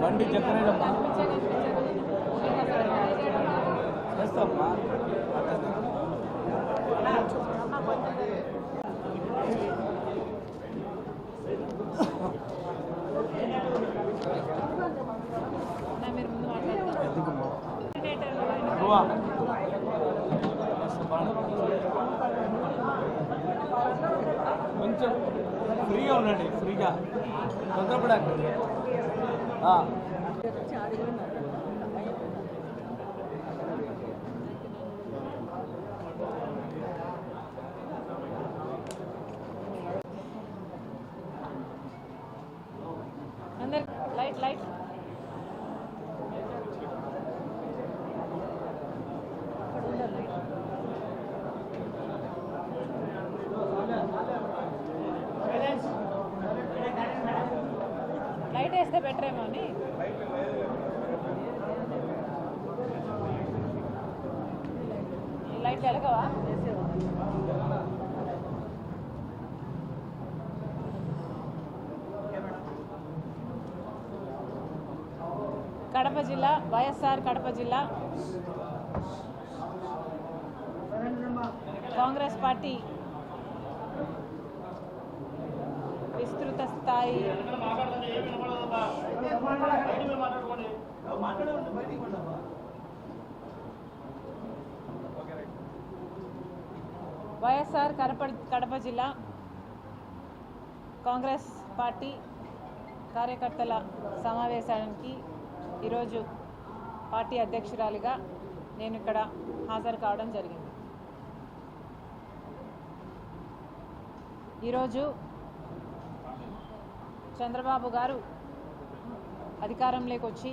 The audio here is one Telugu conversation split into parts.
బండి చెప్పలేదు కనిపించే చేస్తామ్మా మీరు ముందు మాట్లాడండి కోఆర్డినేటర్ నువ్వా కొంచెం ఫ్రీగా ఉండండి ఫ్రీగా. తొందరపడకండి ఆ. అందరు లైట్ లైట్ లైట్ వేస్తే బెటర్ ఏమో అని కడప జిల్లా వైఎస్ఆర్ కడప జిల్లా. కాంగ్రెస్ పార్టీ విస్తృత స్థాయి వైఎస్ఆర్ కడప కడప జిల్లా కాంగ్రెస్ పార్టీ కార్యకర్తల సమావేశానికి ఈరోజు పార్టీ అధ్యక్షురాలిగా నేను ఇక్కడ హాజరు కావడం జరిగింది. ఈరోజు చంద్రబాబు గారు అధికారంలోకి వచ్చి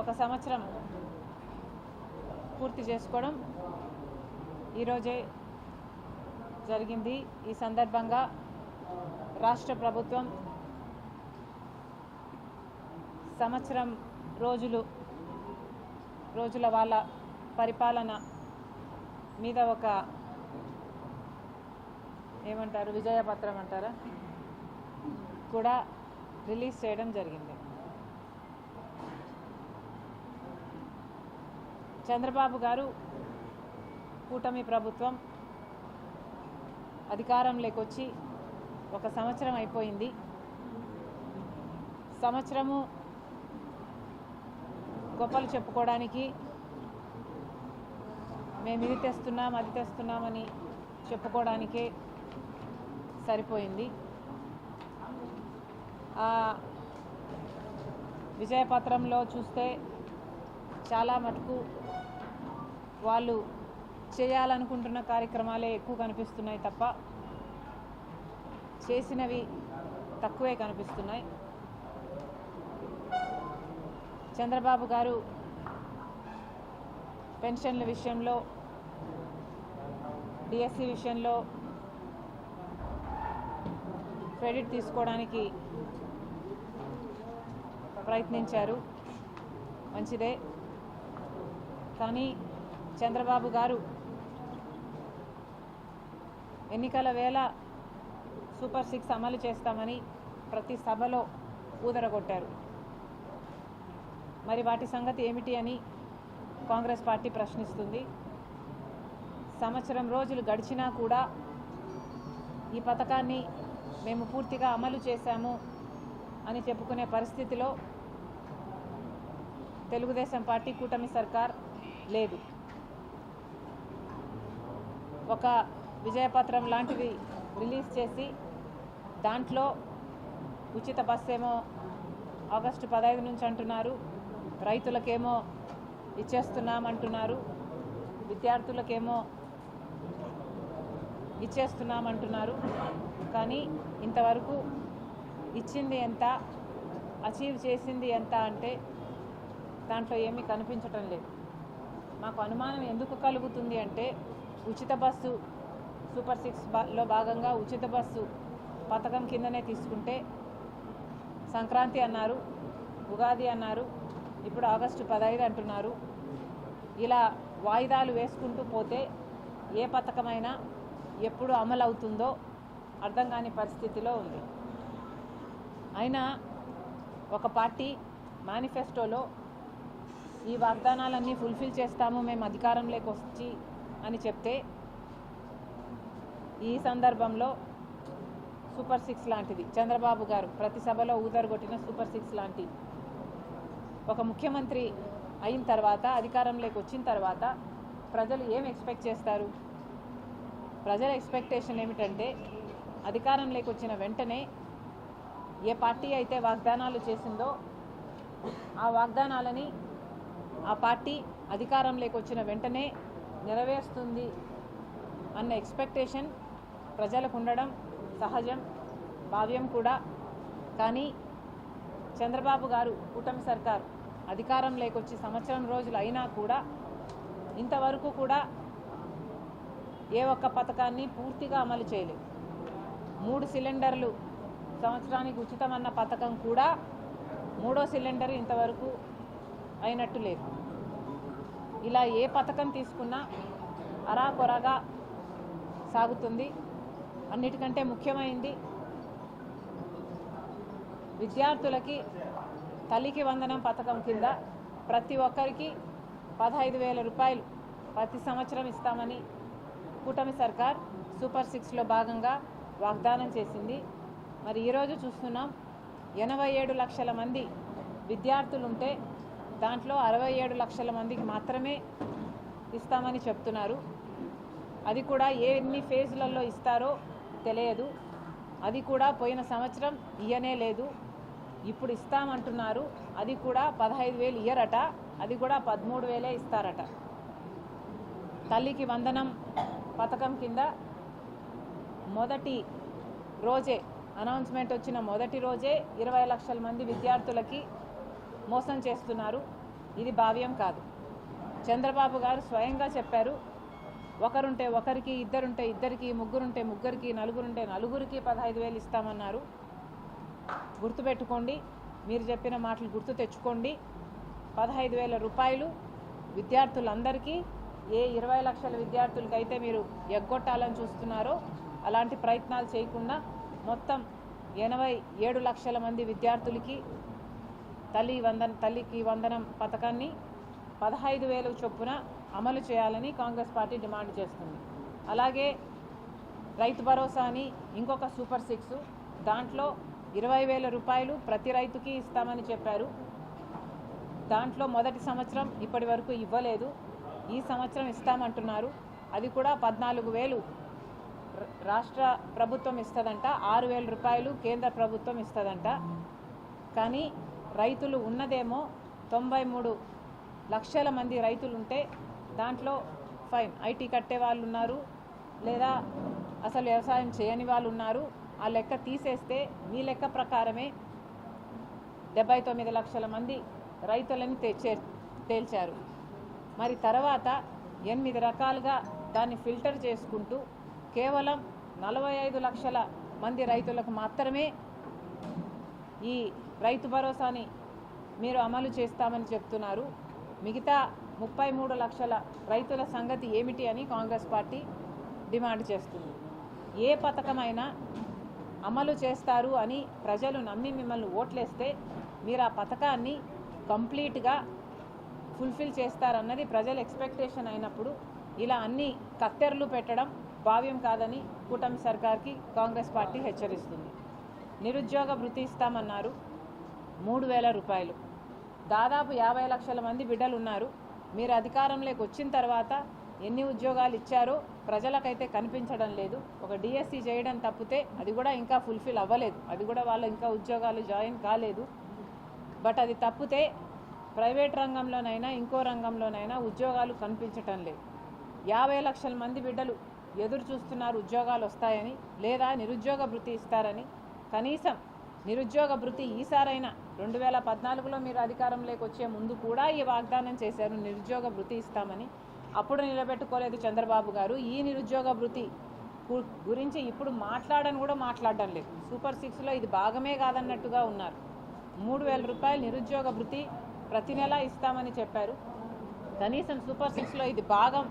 ఒక సంవత్సరం పూర్తి చేసుకోవడం ఈరోజే జరిగింది. ఈ సందర్భంగా రాష్ట్ర ప్రభుత్వం సంవత్సరం రోజులు రోజుల వాళ్ళ పరిపాలన మీద ఒక ఏమంటారు విజయపత్రం అంటారా కూడా రిలీజ్ చేయడం జరిగింది. చంద్రబాబు గారు కూటమి ప్రభుత్వం అధికారంలోకి వచ్చి ఒక సంవత్సరం అయిపోయింది. సంవత్సరము గొప్పలు చెప్పుకోవడానికి మేము ఇది తెస్తున్నాం అది తెస్తున్నామని చెప్పుకోవడానికే సరిపోయింది. ఆ విజయపత్రంలో చూస్తే చాలా మటుకు వాళ్ళు చేయాలనుకుంటున్న కార్యక్రమాలే ఎక్కువ కనిపిస్తున్నాయి తప్ప చేసినవి తక్కువే కనిపిస్తున్నాయి. చంద్రబాబు గారు పెన్షన్ల విషయంలో డిఎస్సి విషయంలో క్రెడిట్ తీసుకోవడానికి ప్రయత్నించారు. మంచిదే. కానీ చంద్రబాబు గారు ఎన్నికల వేళ సూపర్ సిక్స్ అమలు చేస్తామని ప్రతి సభలో ఊదరగొట్టారు. మరి వాటి సంగతి ఏమిటి అని కాంగ్రెస్ పార్టీ ప్రశ్నిస్తుంది. సంవత్సరం రోజులు గడిచినా కూడా ఈ పథకాన్ని మేము పూర్తిగా అమలు చేశాము అని చెప్పుకునే పరిస్థితిలో తెలుగుదేశం పార్టీ కూటమి సర్కార్ లేదు. ఒక విజయపత్రం లాంటివి రిలీజ్ చేసి దాంట్లో ఉచిత బస్సు ఏమో ఆగస్టు పదహైదు నుంచి అంటున్నారు. రైతులకేమో ఇచ్చేస్తున్నామంటున్నారు. విద్యార్థులకేమో ఇచ్చేస్తున్నామంటున్నారు. కానీ ఇంతవరకు ఇచ్చింది ఎంత అచీవ్ చేసింది ఎంత అంటే దాంట్లో ఏమీ కనిపించటం లేదు. మాకు అనుమానం ఎందుకు కలుగుతుంది అంటే ఉచిత బస్సు సూపర్ సిక్స్లో భాగంగా ఉచిత బస్సు పథకం కిందనే తీసుకుంటే సంక్రాంతి అన్నారు ఉగాది అన్నారు ఇప్పుడు ఆగస్టు పదహైదు అంటున్నారు. ఇలా వాయిదాలు వేసుకుంటూ పోతే ఏ పథకమైనా ఎప్పుడు అమలు అవుతుందో అర్థం కాని పరిస్థితిలో ఉంది. అయినా ఒక పార్టీ మేనిఫెస్టోలో ఈ వాగ్దానాలన్నీ ఫుల్ఫిల్ చేస్తాము మేము అధికారంలోకి వచ్చి అని చెప్తే ఈ సందర్భంలో సూపర్ సిక్స్ లాంటిది. చంద్రబాబు గారు ప్రతి సభలో ఊదరగొట్టిన సూపర్ సిక్స్ లాంటి ఒక ముఖ్యమంత్రి అయిన తర్వాత అధికారంలోకి వచ్చిన తర్వాత ప్రజలు ఏం ఎక్స్పెక్ట్ చేస్తారు? ప్రజల ఎక్స్పెక్టేషన్ ఏమిటంటే అధికారంలోకి వచ్చిన వెంటనే ఏ పార్టీ అయితే వాగ్దానాలు చేసిందో ఆ వాగ్దానాలని ఆ పార్టీ అధికారంలోకి వచ్చిన వెంటనే నెరవేరుస్తుంది అన్న ఎక్స్పెక్టేషన్ ప్రజలకు ఉండడం సహజం భావ్యం కూడా. కానీ చంద్రబాబు గారు కూటమి సర్కార్ అధికారం లేకొచ్చి సంవత్సరం రోజులు అయినా కూడా ఇంతవరకు కూడా ఏ ఒక్క పథకాన్ని పూర్తిగా అమలు చేయలేదు. మూడు సిలిండర్లు సంవత్సరానికి ఉచితమన్న పథకం కూడా మూడో సిలిండర్ ఇంతవరకు అయినట్టు లేదు. ఇలా ఏ పథకం తీసుకున్నా అరాకొరగా సాగుతుంది. అన్నిటికంటే ముఖ్యమైంది విద్యార్థులకి తల్లికి వందనం పథకం కింద ప్రతి ఒక్కరికి పదహైదు వేల రూపాయలు ప్రతి సంవత్సరం ఇస్తామని కూటమి సర్కార్ సూపర్ సిక్స్లో భాగంగా వాగ్దానం చేసింది. మరి ఈరోజు చూస్తున్నాం ఎనభై ఏడు లక్షల మంది విద్యార్థులుంటే దాంట్లో అరవై ఏడు లక్షల మందికి మాత్రమే ఇస్తామని చెప్తున్నారు. అది కూడా ఎన్ని ఫేజ్లలో ఇస్తారో తెలియదు. అది కూడా పోయిన సంవత్సరం ఇయ్యనే లేదు. ఇప్పుడు ఇస్తామంటున్నారు. అది కూడా పదహైదు వేలు ఇయ్యరట. అది కూడా పదమూడు వేలే ఇస్తారట. తల్లికి వందనం పథకం కింద మొదటి రోజే అనౌన్స్మెంట్ వచ్చిన మొదటి రోజే ఇరవై లక్షల మంది విద్యార్థులకి మోసం చేస్తున్నారు. ఇది భావ్యం కాదు. చంద్రబాబు గారు స్వయంగా చెప్పారు ఒకరుంటే ఒకరికి ఇద్దరుంటే ఇద్దరికి ముగ్గురుంటే ముగ్గురికి నలుగురుంటే నలుగురికి పదహైదు వేలు ఇస్తామన్నారు. గుర్తుపెట్టుకోండి మీరు చెప్పిన మాటలు గుర్తు తెచ్చుకోండి. పదహైదు వేల రూపాయలు విద్యార్థులందరికీ ఏ ఇరవై లక్షల విద్యార్థులకైతే మీరు ఎగ్గొట్టాలని చూస్తున్నారో అలాంటి ప్రయత్నాలు చేయకుండా మొత్తం ఎనభై ఏడు లక్షల మంది విద్యార్థులకి తల్లి వందన తల్లికి వందనం పథకాన్ని పదహైదు వేలు చొప్పున అమలు చేయాలని కాంగ్రెస్ పార్టీ డిమాండ్ చేస్తుంది. అలాగే రైతు భరోసా అని ఇంకొక సూపర్ సిక్స్ దాంట్లో ఇరవై వేల రూపాయలు ప్రతి రైతుకి ఇస్తామని చెప్పారు. దాంట్లో మొదటి సంవత్సరం ఇప్పటి వరకు ఇవ్వలేదు. ఈ సంవత్సరం ఇస్తామంటున్నారు. అది కూడా పద్నాలుగు వేలు రాష్ట్ర ప్రభుత్వం ఇస్తుందంట. ఆరు వేల రూపాయలు కేంద్ర ప్రభుత్వం ఇస్తుందంట. కానీ రైతులు ఉన్నదేమో తొంభై మూడు లక్షల మంది రైతులు ఉంటే దాంట్లో ఫైన్ ఐటీ కట్టే వాళ్ళు ఉన్నారు లేదా అసలు వ్యవసాయం చేయని వాళ్ళు ఉన్నారు ఆ లెక్క తీసేస్తే మీ లెక్క ప్రకారమే డెబ్బై తొమ్మిది లక్షల మంది రైతులను తెచ్చే తేల్చారు. మరి తర్వాత ఎనిమిది రకాలుగా దాన్ని ఫిల్టర్ చేసుకుంటూ కేవలం నలభై ఐదు లక్షల మంది రైతులకు మాత్రమే ఈ రైతు భరోసాని మీరు అమలు చేస్తామని చెప్తున్నారు. మిగతా ముప్పై మూడు లక్షల రైతుల సంగతి ఏమిటి అని కాంగ్రెస్ పార్టీ డిమాండ్ చేస్తుంది. ఏ పథకమైనా అమలు చేస్తారు అని ప్రజలు నమ్మి మిమ్మల్ని ఓట్లేస్తే మీరు ఆ పథకాన్ని కంప్లీట్గా ఫుల్ఫిల్ చేస్తారన్నది ప్రజల ఎక్స్పెక్టేషన్ అయినప్పుడు ఇలా అన్ని కత్తెరలు పెట్టడం భావ్యం కాదని కూటమి సర్కార్కి కాంగ్రెస్ పార్టీ హెచ్చరిస్తుంది. నిరుద్యోగ వృత్తి ఇస్తామన్నారు. మూడు వేల రూపాయలు. దాదాపు యాభై లక్షల మంది బిడ్డలు ఉన్నారు మీరు అధికారంలోకి వచ్చిన తర్వాత ఎన్ని ఉద్యోగాలు ఇచ్చారో ప్రజలకైతే కనిపించడం లేదు. ఒక డిఎస్సి చేయడం తప్పితే అది కూడా ఇంకా ఫుల్ఫిల్ అవ్వలేదు. అది కూడా వాళ్ళు ఇంకా ఉద్యోగాలు జాయిన్ కాలేదు. బట్ అది తప్పితే ప్రైవేట్ రంగంలోనైనా ఇంకో రంగంలోనైనా ఉద్యోగాలు కనిపించటం లేదు. యాభై లక్షల మంది బిడ్డలు ఎదురు చూస్తున్నారు ఉద్యోగాలు వస్తాయని లేదా నిరుద్యోగ భృతి ఇస్తారని. కనీసం నిరుద్యోగ భృతి ఈసారైనా రెండు వేల పద్నాలుగులో మీరు అధికారంలోకి వచ్చే ముందు కూడా ఈ వాగ్దానం చేశారు నిరుద్యోగ వృత్తి ఇస్తామని. అప్పుడు నిలబెట్టుకోలేదు చంద్రబాబు గారు. ఈ నిరుద్యోగ వృత్తి గురించి ఇప్పుడు మాట్లాడని కూడా మాట్లాడడం లేదు. సూపర్ సిక్స్లో ఇది భాగమే కాదన్నట్టుగా ఉన్నారు. మూడు వేల రూపాయలు నిరుద్యోగ వృత్తి ప్రతి నెల ఇస్తామని చెప్పారు. కనీసం సూపర్ సిక్స్లో ఇది భాగం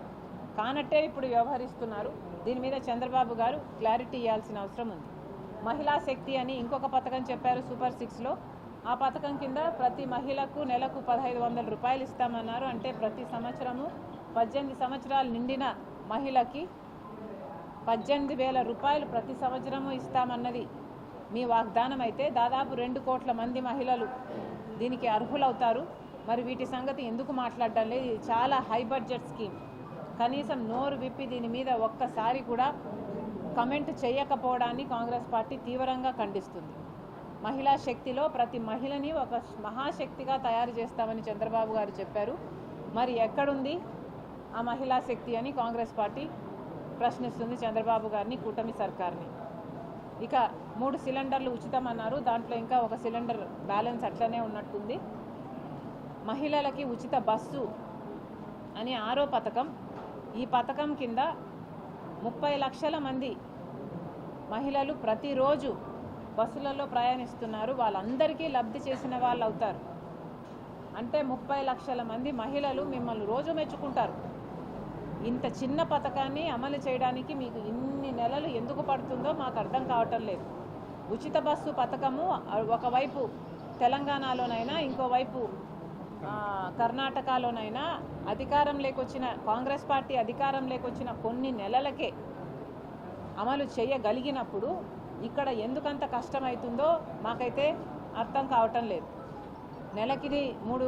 కానట్టే ఇప్పుడు వ్యవహరిస్తున్నారు. దీని మీద చంద్రబాబు గారు క్లారిటీ ఇవ్వాల్సిన అవసరం ఉంది. మహిళా శక్తి అని ఇంకొక పథకం చెప్పారు సూపర్ సిక్స్లో. ఆ పథకం కింద ప్రతి మహిళకు నెలకు పదహైదు వందల రూపాయలు ఇస్తామన్నారు. అంటే ప్రతి సంవత్సరము పద్దెనిమిది సంవత్సరాలు నిండిన మహిళకి పద్దెనిమిది వేల రూపాయలు ప్రతి సంవత్సరము ఇస్తామన్నది మీ వాగ్దానం అయితే దాదాపు రెండు కోట్ల మంది మహిళలు దీనికి అర్హులవుతారు. మరి వీటి సంగతి ఎందుకు మాట్లాడడం లేదు. ఇది చాలా హై బడ్జెట్ స్కీమ్. కనీసం నోరు విప్పి దీని మీద ఒక్కసారి కూడా కమెంట్ చేయకపోవడాన్ని కాంగ్రెస్ పార్టీ తీవ్రంగా ఖండిస్తుంది. మహిళా శక్తిలో ప్రతి మహిళని ఒక మహాశక్తిగా తయారు చేస్తామని చంద్రబాబు గారు చెప్పారు. మరి ఎక్కడుంది ఆ మహిళా శక్తి అని కాంగ్రెస్ పార్టీ ప్రశ్నిస్తుంది చంద్రబాబు గారిని కూటమి సర్కార్ని. ఇక మూడు సిలిండర్లు ఉచితం అన్నారు దాంట్లో ఇంకా ఒక సిలిండర్ బ్యాలెన్స్ అట్లనే ఉన్నట్టుంది. మహిళలకి ఉచిత బస్సు అని ఆరో పథకం. ఈ పథకం కింద ముప్పై లక్షల మంది మహిళలు ప్రతిరోజు బస్సులలో ప్రయాణిస్తున్నారు. వాళ్ళందరికీ లబ్ధి చేసిన వాళ్ళు అవుతారు అంటే ముప్పై లక్షల మంది మహిళలు మిమ్మల్ని రోజు మెచ్చుకుంటారు. ఇంత చిన్న పథకాన్ని అమలు చేయడానికి మీకు ఇన్ని నెలలు ఎందుకు పడుతుందో మాకు అర్థం కావటం లేదు. ఉచిత బస్సు పథకము ఒకవైపు తెలంగాణలోనైనా ఇంకోవైపు కర్ణాటకలోనైనా అధికారం లేకొచ్చిన కాంగ్రెస్ పార్టీ అధికారం లేకొచ్చిన కొన్ని నెలలకే అమలు చేయగలిగినప్పుడు ఇక్కడ ఎందుకంత కష్టమవుతుందో మాకైతే అర్థం కావటం లేదు. నెలకిది మూడు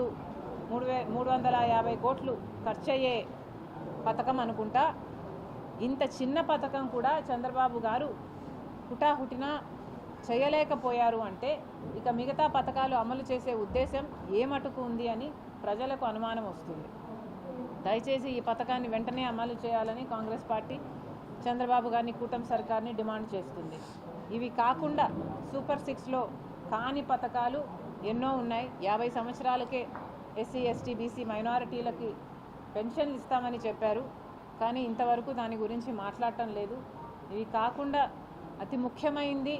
మూడు వే మూడు వందల యాభై కోట్లు ఖర్చు అయ్యే పథకం అనుకుంటా. ఇంత చిన్న పథకం కూడా చంద్రబాబు గారు హుటాహుటిన చేయలేకపోయారు అంటే ఇక మిగతా పథకాలు అమలు చేసే ఉద్దేశం ఏ మటుకు ఉంది అని ప్రజలకు అనుమానం వస్తుంది. దయచేసి ఈ పథకాన్ని వెంటనే అమలు చేయాలని కాంగ్రెస్ పార్టీ చంద్రబాబు గారిని కూటమి సర్కార్ని డిమాండ్ చేస్తుంది. ఇవి కాకుండా సూపర్ సిక్స్లో కాని పథకాలు ఎన్నో ఉన్నాయి. యాభై సంవత్సరాలకే ఎస్సీ ఎస్టీ బీసీ మైనారిటీలకి పెన్షన్లు ఇస్తామని చెప్పారు. కానీ ఇంతవరకు దాని గురించి మాట్లాడటం లేదు. ఇవి కాకుండా అతి ముఖ్యమైనది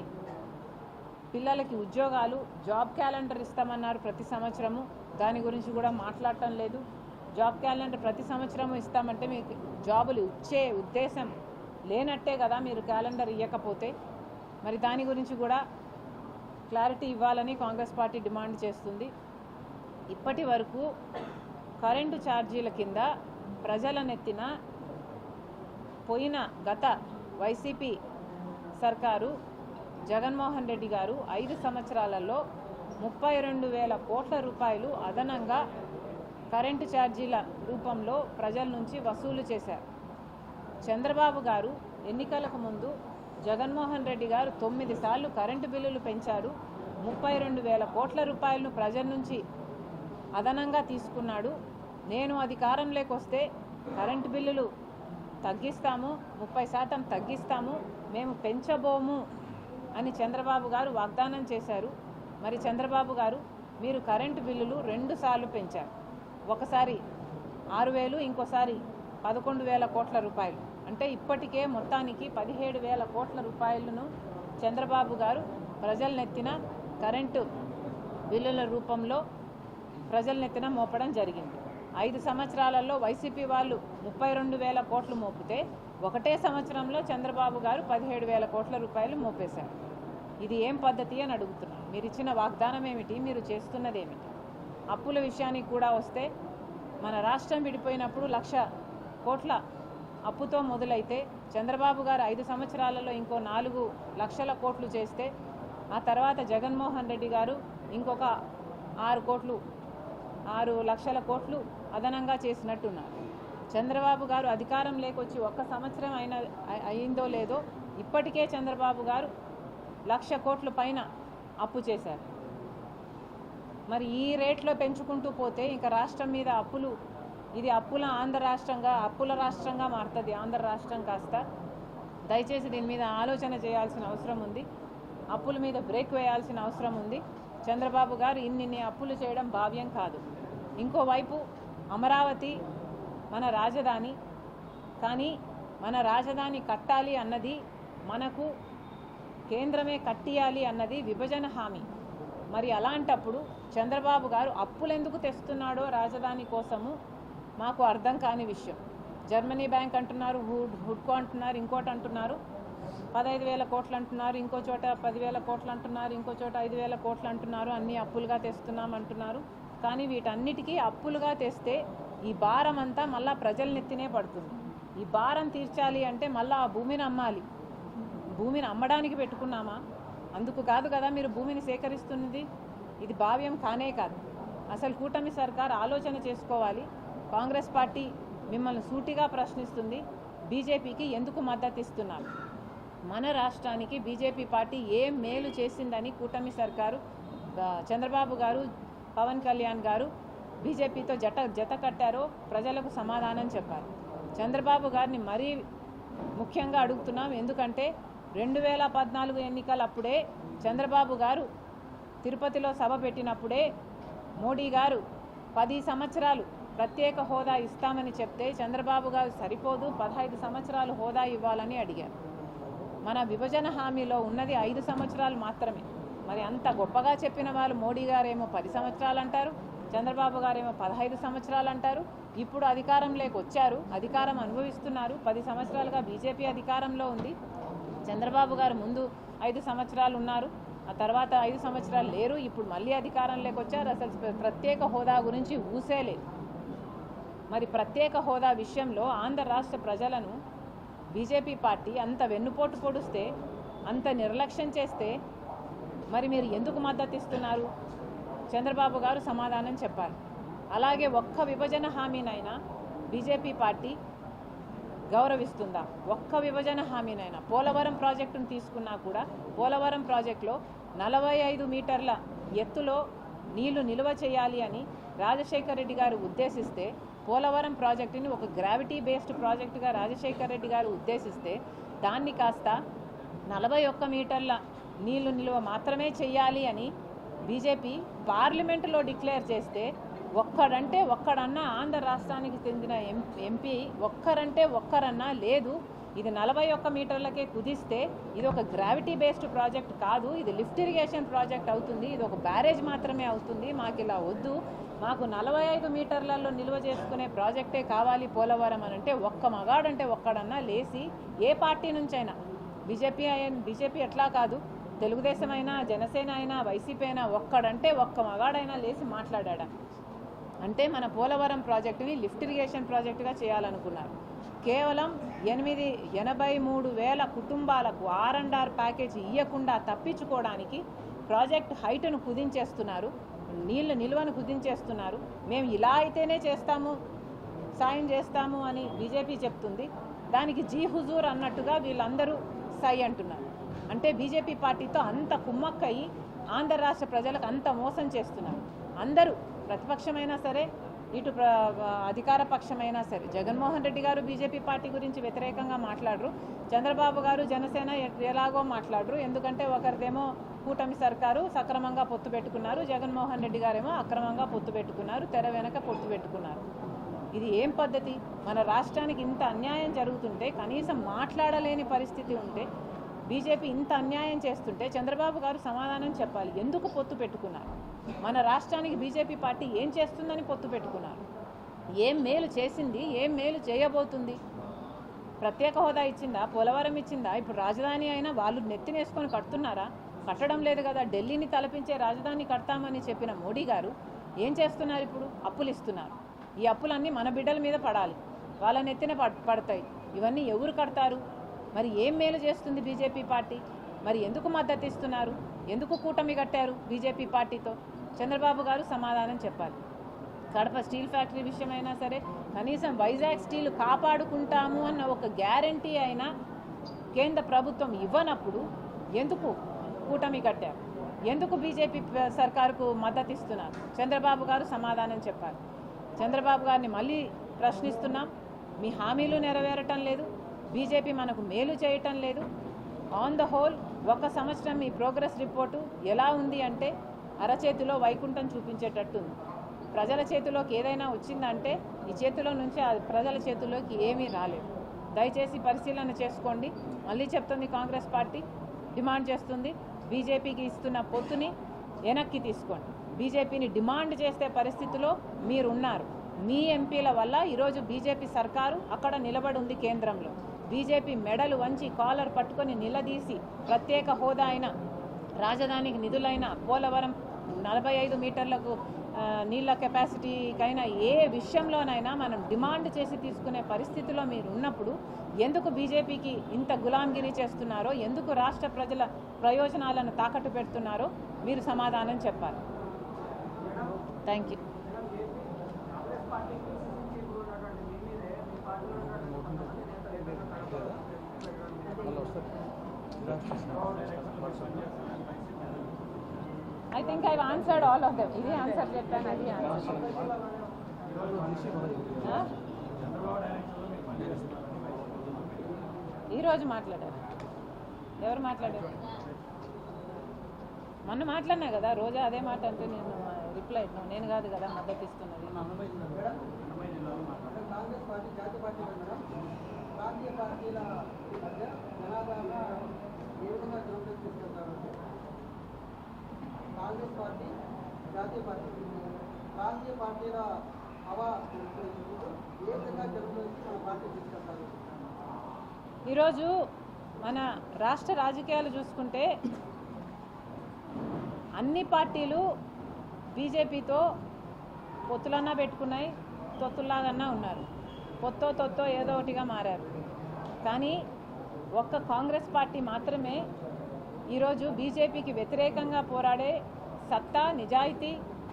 పిల్లలకి ఉద్యోగాలు జాబ్ క్యాలెండర్ ఇస్తామన్నారు ప్రతి సంవత్సరము. దాని గురించి కూడా మాట్లాడటం లేదు. జాబ్ క్యాలెండర్ ప్రతి సంవత్సరము ఇస్తామంటే మీకు జాబులు ఇచ్చే ఉద్దేశం లేనట్టే కదా మీరు క్యాలెండర్ ఇవ్వకపోతే మరి దాని గురించి కూడా క్లారిటీ ఇవ్వాలని కాంగ్రెస్ పార్టీ డిమాండ్ చేస్తుంది. ఇప్పటి వరకు కరెంటు ఛార్జీల కింద ప్రజలనెత్తిన పోయిన గత వైసీపీ సర్కారు జగన్మోహన్ రెడ్డి గారు ఐదు సంవత్సరాలలో ముప్పై రెండు వేల కోట్ల రూపాయలు అదనంగా కరెంటు ఛార్జీల రూపంలో ప్రజల నుంచి వసూలు చేశారు. చంద్రబాబు గారు ఎన్నికలకు ముందు జగన్మోహన్ రెడ్డి గారు తొమ్మిది సార్లు కరెంటు బిల్లులు పెంచారు. ముప్పై రెండు వేల కోట్ల రూపాయలను ప్రజల నుంచి అదనంగా తీసుకున్నాడు. నేను అధికారంలోకి వస్తే కరెంటు బిల్లులు తగ్గిస్తాము ముప్పై శాతం తగ్గిస్తాము మేము పెంచబోము అని చంద్రబాబు గారు వాగ్దానం చేశారు. మరి చంద్రబాబు గారు మీరు కరెంటు బిల్లులు రెండు సార్లు పెంచారు. ఒకసారి ఆరు వేలు ఇంకోసారి పదకొండు వేల కోట్ల రూపాయలు. అంటే ఇప్పటికే మొత్తానికి పదిహేడు వేల కోట్ల రూపాయలను చంద్రబాబు గారు ప్రజలనెత్తిన కరెంటు బిల్లుల రూపంలో ప్రజలనెత్తిన మోపడం జరిగింది. ఐదు సంవత్సరాలలో వైసీపీ వాళ్ళు ముప్పై రెండు వేల కోట్లు మోపితే ఒకటే సంవత్సరంలో చంద్రబాబు గారు పదిహేడు వేల కోట్ల రూపాయలు మోపేశారు. ఇది ఏం పద్ధతి అని అడుగుతున్నాను. మీరు ఇచ్చిన వాగ్దానం ఏమిటి మీరు చేస్తున్నది ఏమిటి అప్పుల విషయానికి కూడా వస్తే మన రాష్ట్రం విడిపోయినప్పుడు లక్ష కోట్ల అప్పుతో మొదలైతే చంద్రబాబు గారు ఐదు సంవత్సరాలలో ఇంకో నాలుగు లక్షల కోట్లు చేస్తే ఆ తర్వాత జగన్మోహన్ రెడ్డి గారు ఇంకొక ఆరు కోట్లు ఆరు లక్షల కోట్లు అదనంగా చేసినట్టున్నారు. చంద్రబాబు గారు అధికారం లేకొచ్చి ఒక్క సంవత్సరం అయిన అయిందో లేదో ఇప్పటికే చంద్రబాబు గారు లక్ష కోట్ల పైన అప్పు చేశారు. మరి ఈ రేట్లో పెంచుకుంటూ పోతే ఇంకా రాష్ట్రం మీద అప్పులు ఇది అప్పుల ఆంధ్ర రాష్ట్రంగా అప్పుల రాష్ట్రంగా మారుతుంది. ఆంధ్ర రాష్ట్రం కాస్త దయచేసి దీని మీద ఆలోచన చేయాల్సిన అవసరం ఉంది. అప్పుల మీద బ్రేక్ వేయాల్సిన అవసరం ఉంది. చంద్రబాబు గారు ఇన్నిన్ని అప్పులు చేయడం భావ్యం కాదు. ఇంకోవైపు అమరావతి మన రాజధాని. కానీ మన రాజధాని కట్టాలి అన్నది మనకు కేంద్రమే కట్టియాలి అన్నది విభజన హామీ. మరి అలాంటప్పుడు చంద్రబాబు గారు అప్పులు ఎందుకు తెస్తున్నాడో రాజధాని కోసము మాకు అర్థం కాని విషయం. జర్మనీ బ్యాంక్ అంటున్నారు హుడ్ హుడ్కో అంటున్నారు ఇంకోటి అంటున్నారు. పదహైదు వేల కోట్లు అంటున్నారు ఇంకో చోట పదివేల కోట్లు అంటున్నారు ఇంకో చోట ఐదు వేల కోట్లు అంటున్నారు అన్నీ అప్పులుగా తెస్తున్నాం అంటున్నారు. కానీ వీటన్నిటికీ అప్పులుగా తెస్తే ఈ భారం అంతా మళ్ళా ప్రజల నెత్తినే పడుతుంది. ఈ భారం తీర్చాలి అంటే మళ్ళీ ఆ భూమిని అమ్మాలి. భూమిని అమ్మడానికి పెట్టుకున్నామా? అందుకు కాదు కదా మీరు భూమిని సేకరిస్తున్నది. ఇది భావ్యం కానే కాదు. అసలు కూటమి సర్కార్ ఆలోచన చేసుకోవాలి. కాంగ్రెస్ పార్టీ మిమ్మల్ని సూటిగా ప్రశ్నిస్తుంది బీజేపీకి ఎందుకు మద్దతు ఇస్తున్నారు మన రాష్ట్రానికి బీజేపీ పార్టీ ఏం మేలు చేసిందని కూటమి సర్కారు చంద్రబాబు గారు పవన్ కళ్యాణ్ గారు బీజేపీతో జట జత కట్టారో ప్రజలకు సమాధానం చెప్పారు. చంద్రబాబు గారిని మరీ ముఖ్యంగా అడుగుతున్నాం ఎందుకంటే రెండు వేల పద్నాలుగు ఎన్నికలు అప్పుడే చంద్రబాబు గారు తిరుపతిలో సభ పెట్టినప్పుడే మోడీ గారు పది సంవత్సరాలు ప్రత్యేక హోదా ఇస్తామని చెప్తే చంద్రబాబు గారు సరిపోదు పదహైదు సంవత్సరాలు హోదా ఇవ్వాలని అడిగారు. మన విభజన హామీలో ఉన్నది ఐదు సంవత్సరాలు మాత్రమే. మరి అంత గొప్పగా చెప్పిన వాళ్ళు మోడీ గారేమో పది సంవత్సరాలు అంటారు చంద్రబాబు గారేమో పదహైదు సంవత్సరాలు అంటారు ఇప్పుడు అధికారంలోకి వచ్చారు అధికారం అనుభవిస్తున్నారు. పది సంవత్సరాలుగా బీజేపీ అధికారంలో ఉంది. చంద్రబాబు గారు ముందు ఐదు సంవత్సరాలు ఉన్నారు. ఆ తర్వాత ఐదు సంవత్సరాలు లేరు. ఇప్పుడు మళ్ళీ అధికారంలోకి వచ్చారు. అసలు ప్రత్యేక హోదా గురించి ఊసేలేదు మరి ప్రత్యేక హోదా విషయంలో ఆంధ్ర రాష్ట్ర ప్రజలను బీజేపీ పార్టీ అంత వెన్నుపోటు పొడిస్తే అంత నిర్లక్ష్యం చేస్తే మరి మీరు ఎందుకు మద్దతు ఇస్తున్నారు చంద్రబాబు గారు సమాధానం చెప్పాలి. అలాగే ఒక్క విభజన హామీనైనా బీజేపీ పార్టీ గౌరవిస్తుందా? ఒక్క విభజన హామీనైనా. పోలవరం ప్రాజెక్టును తీసుకున్నా కూడా పోలవరం ప్రాజెక్టులో నలభై ఐదు మీటర్ల ఎత్తులో నీళ్ళు నిల్వ చేయాలి అని రాజశేఖర రెడ్డి గారు ఉద్దేశిస్తే పోలవరం ప్రాజెక్టుని ఒక గ్రావిటీ బేస్డ్ ప్రాజెక్టుగా రాజశేఖర్ రెడ్డి గారు ఉద్దేశిస్తే దాన్ని కాస్త నలభై ఒక్క మీటర్ల నీళ్ళు నిల్వ మాత్రమే చేయాలి అని బీజేపీ పార్లమెంటులో డిక్లేర్ చేస్తే ఒక్కడంటే ఒక్కడన్నా ఆంధ్ర రాష్ట్రానికి చెందిన ఎం ఎంపీ ఒక్కరంటే ఒక్కరన్నా లేదు. ఇది నలభై ఒక్క మీటర్లకే కుదిస్తే ఇది ఒక గ్రావిటీ బేస్డ్ ప్రాజెక్ట్ కాదు ఇది లిఫ్ట్ ఇరిగేషన్ ప్రాజెక్ట్ అవుతుంది ఇది ఒక బ్యారేజ్ మాత్రమే అవుతుంది మాకు ఇలా వద్దు. మాకు నలభై ఐదు మీటర్లలో నిల్వ చేసుకునే ప్రాజెక్టే కావాలి పోలవరం అని అంటే ఒక్క మగాడంటే ఒక్కడన్నా లేచి ఏ పార్టీ నుంచైనా బీజేపీ అయిన బీజేపీ ఎట్లా కాదు తెలుగుదేశం అయినా జనసేన అయినా వైసీపీ అయినా ఒక్కడంటే ఒక్క మగాడైనా లేచి మాట్లాడా అంటే మన పోలవరం ప్రాజెక్టుని లిఫ్ట్ ఇరిగేషన్ ప్రాజెక్టుగా చేయాలనుకున్నారు. కేవలం ఎనిమిది ఎనభై మూడు వేల కుటుంబాలకు ఆర్ అండ్ ఆర్ ప్యాకేజ్ ఇవ్వకుండా తప్పించుకోవడానికి ప్రాజెక్ట్ హైట్ను కుదించేస్తున్నారు. నీళ్ళ నిల్వను కుదించేస్తున్నారు. మేము ఇలా అయితేనే చేస్తాము సాయం చేస్తాము అని బీజేపీ చెప్తుంది. దానికి జీ హుజూర్ అన్నట్టుగా వీళ్ళందరూ సై అంటున్నారు. అంటే బీజేపీ పార్టీతో అంత కుమ్మక్కయి ఆంధ్ర రాష్ట్ర ప్రజలకు అంత మోసం చేస్తున్నారు. అందరూ ప్రతిపక్షమైనా సరే ఇటు ప్ర అధికార పక్షమైనా సరే. జగన్మోహన్ రెడ్డి గారు బీజేపీ పార్టీ గురించి వ్యతిరేకంగా మాట్లాడరు. చంద్రబాబు గారు జనసేన ఎలాగో మాట్లాడరు. ఎందుకంటే ఒకరిదేమో కూటమి సర్కారు సక్రమంగా పొత్తు పెట్టుకున్నారు. జగన్మోహన్ రెడ్డి గారేమో అక్రమంగా పొత్తు పెట్టుకున్నారు. తెర వెనక పొత్తు పెట్టుకున్నారు. ఇది ఏం పద్ధతి? మన రాష్ట్రానికి ఇంత అన్యాయం జరుగుతుంటే కనీసం మాట్లాడలేని పరిస్థితి ఉంటే బీజేపీ ఇంత అన్యాయం చేస్తుంటే చంద్రబాబు గారు సమాధానం చెప్పాలి. ఎందుకు పొత్తు పెట్టుకున్నారు? మన రాష్ట్రానికి బీజేపీ పార్టీ ఏం చేస్తుందని పొత్తు పెట్టుకున్నారు. ఏం మేలు చేసింది ఏం మేలు చేయబోతుంది? ప్రత్యేక హోదా ఇచ్చిందా పోలవరం ఇచ్చిందా? ఇప్పుడు రాజధాని అయినా వాళ్ళు నెత్తినేసుకొని కడుతున్నారా? కట్టడం లేదు కదా ఢిల్లీని తలపించే రాజధాని కడతామని చెప్పిన మోడీ గారు ఏం చేస్తున్నారు ఇప్పుడు? అప్పులు ఇస్తున్నారు. ఈ అప్పులన్నీ మన బిడ్డల మీద పడాలి. వాళ్ళ నెత్తిన పడ్- పడతాయి. ఇవన్నీ ఎవరు కడతారు? మరి ఏం మేలు చేస్తుంది బీజేపీ పార్టీ? మరి ఎందుకు మద్దతు ఇస్తున్నారు? ఎందుకు కూటమి కట్టారు బీజేపీ పార్టీతో? చంద్రబాబు గారు సమాధానం చెప్పాలి. కడప స్టీల్ ఫ్యాక్టరీ విషయమైనా సరే కనీసం వైజాగ్ స్టీల్ కాపాడుకుంటాము అన్న ఒక గ్యారంటీ అయినా కేంద్ర ప్రభుత్వం ఇవ్వనప్పుడు ఎందుకు కూటమి కట్టారు? ఎందుకు బీజేపీ సర్కారుకు మద్దతు ఇస్తున్నారు? చంద్రబాబు గారు సమాధానం చెప్పారు చంద్రబాబు గారిని మళ్ళీ ప్రశ్నిస్తున్నాం. మీ హామీలు నెరవేరటం లేదు. బీజేపీ మనకు మేలు చేయటం లేదు. ఆన్ ద హోల్ ఒక సంవత్సరం మీ ప్రోగ్రెస్ రిపోర్టు ఎలా ఉంది అంటే అరచేతిలో వైకుంఠం చూపించేటట్టుంది ప్రజల చేతిలోకి ఏదైనా వచ్చిందంటే ఈ చేతిలో నుంచి ప్రజల చేతిలోకి ఏమీ రాలేదు. దయచేసి పరిశీలన చేసుకోండి. మళ్ళీ చెప్తుంది కాంగ్రెస్ పార్టీ డిమాండ్ చేస్తుంది. బీజేపీకి ఇస్తున్న పొత్తుని వెనక్కి తీసుకోండి. బీజేపీని డిమాండ్ చేసే పరిస్థితిలో మీరు ఉన్నారు మీ ఎంపీల వల్ల ఈరోజు బీజేపీ సర్కారు అక్కడ నిలబడి ఉంది కేంద్రంలో. బీజేపీ మెడలు వంచి కాలర్ పట్టుకొని నిలదీసి ప్రత్యేక హోదా అయిన రాజధానికి నిధులైన పోలవరం నలభై ఐదు మీటర్లకు నీళ్ళ కెపాసిటీకైనా ఏ విషయంలోనైనా మనం డిమాండ్ చేసి తీసుకునే పరిస్థితిలో మీరు ఉన్నప్పుడు ఎందుకు బీజేపీకి ఇంత గులాంగిరి చేస్తున్నారో ఎందుకు రాష్ట్ర ప్రజల ప్రయోజనాలను తాకట్టు పెడుతున్నారో మీరు సమాధానం చెప్పాలి. Thank you I think I answered all of them ఇది ఆన్సర్ చెప్పాను అది ఆన్సర్ ఈరోజు మాట్లాడారు. ఎవరు మాట్లాడారు? మొన్న మాట్లాడినా కదా రోజా అదే మాట అంటే నేను రిప్లై. నేను కాదు కదా మద్దతు ఇస్తున్నది. కాంగ్రెస్ పార్టీ ఏ విధంగా జరుగుతుంది తీసుకెళ్తారంటే కాంగ్రెస్ పార్టీ జాతీయ పార్టీ రాజకీయ పార్టీల హవా ఏ విధంగా జరుగుతుంది మన పార్టీ తీసుకెళ్తారు? ఈరోజు మన రాష్ట్ర రాజకీయాలు చూసుకుంటే అన్ని పార్టీలు బీజేపీతో పొత్తులన్నా పెట్టుకున్నాయి తొత్తుల్లాగన్నా ఉన్నారు. పొత్తో తొత్తో ఏదో ఒకటిగా మారారు. కానీ ఒక్క కాంగ్రెస్ పార్టీ మాత్రమే ఈరోజు బీజేపీకి వ్యతిరేకంగా పోరాడే సత్తా నిజాయితీ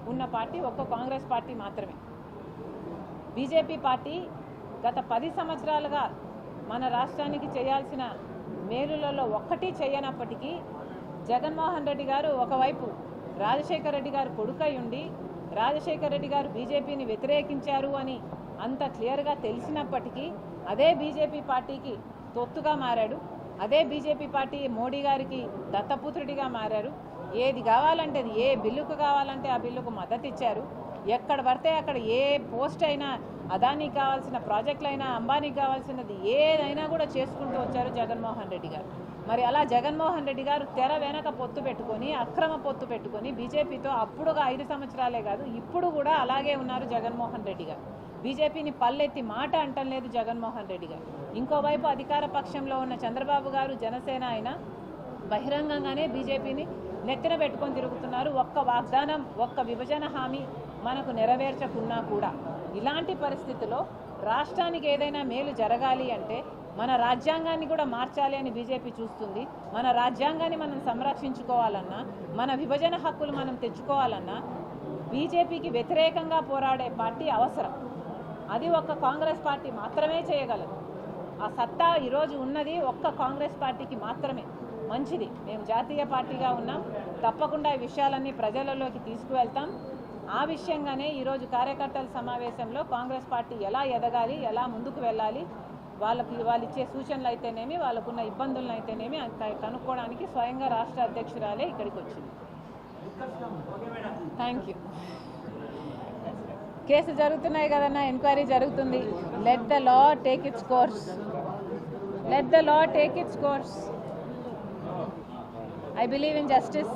ఉన్న పార్టీ ఒక్క కాంగ్రెస్ పార్టీ మాత్రమే. బీజేపీ పార్టీ గత పది సంవత్సరాలుగా మన రాష్ట్రానికి చేయాల్సిన మేలులలో ఒక్కటి చేయనప్పటికీ జగన్మోహన్ రెడ్డి గారు ఒకవైపు రాజశేఖర రెడ్డి గారు కొడుకై ఉండి రాజశేఖర రెడ్డి గారు బీజేపీని వ్యతిరేకించారు అని అంత క్లియర్గా తెలిసినప్పటికీ అదే బీజేపీ పార్టీకి తొత్తుగా మారాడు. అదే బీజేపీ పార్టీ మోడీ గారికి దత్తపుత్రుడిగా మారారు. ఏది కావాలంటే అది ఏ బిల్లుకు కావాలంటే ఆ బిల్లుకు మద్దతు ఇచ్చారు ఎక్కడ పడితే అక్కడ ఏ పోస్ట్ అయినా అదానికి కావాల్సిన ప్రాజెక్టులైనా అంబానీకి కావాల్సినది ఏదైనా కూడా చేసుకుంటూ వచ్చారు జగన్మోహన్ రెడ్డి గారు. మరి అలా జగన్మోహన్ రెడ్డి గారు తెర వెనక పొత్తు పెట్టుకొని అక్రమ పొత్తు పెట్టుకొని బీజేపీతో అప్పుడుగా ఐదు సంవత్సరాలే కాదు ఇప్పుడు కూడా అలాగే ఉన్నారు జగన్మోహన్ రెడ్డి గారు. బీజేపీని పల్లెత్తి మాట అంటం లేదు జగన్మోహన్ రెడ్డి గారు. ఇంకోవైపు అధికార పక్షంలో ఉన్న చంద్రబాబు గారు జనసేన అయినా బహిరంగంగానే బీజేపీని నెత్తిన పెట్టుకొని తిరుగుతున్నారు. ఒక్క వాగ్దానం ఒక్క విభజన హామీ మనకు నెరవేర్చకున్నా కూడా. ఇలాంటి పరిస్థితిలో రాష్ట్రానికి ఏదైనా మేలు జరగాలి అంటే మన రాజ్యాంగాన్ని కూడా మార్చాలి అని బీజేపీ చూస్తుంది. మన రాజ్యాంగాన్ని మనం సంరక్షించుకోవాలన్నా మన విభజన హక్కులు మనం తెచ్చుకోవాలన్నా బీజేపీకి వ్యతిరేకంగా పోరాడే పార్టీ అవసరం. అది ఒక్క కాంగ్రెస్ పార్టీ మాత్రమే చేయగలదు. ఆ సత్తా ఈరోజు ఉన్నది ఒక్క కాంగ్రెస్ పార్టీకి మాత్రమే. మంచిది. మేము జాతీయ పార్టీగా ఉన్నాం. తప్పకుండా ఈ విషయాలన్నీ ప్రజలలోకి తీసుకువెళ్తాం. ఆ విషయంగానే ఈరోజు కార్యకర్తల సమావేశంలో కాంగ్రెస్ పార్టీ ఎలా ఎదగాలి ఎలా ముందుకు వెళ్ళాలి వాళ్ళకి వాళ్ళు ఇచ్చే సూచనలు అయితేనేమి వాళ్ళకున్న ఇబ్బందులను అయితేనేమి కనుక్కోవడానికి స్వయంగా రాష్ట్ర అధ్యక్షురాలే ఇక్కడికి వచ్చింది. థ్యాంక్ యూ కేసు జరుగుతున్నాయి కదన్నా ఎంక్వైరీ జరుగుతుంది. Let the law take its course let the law take its course I believe in justice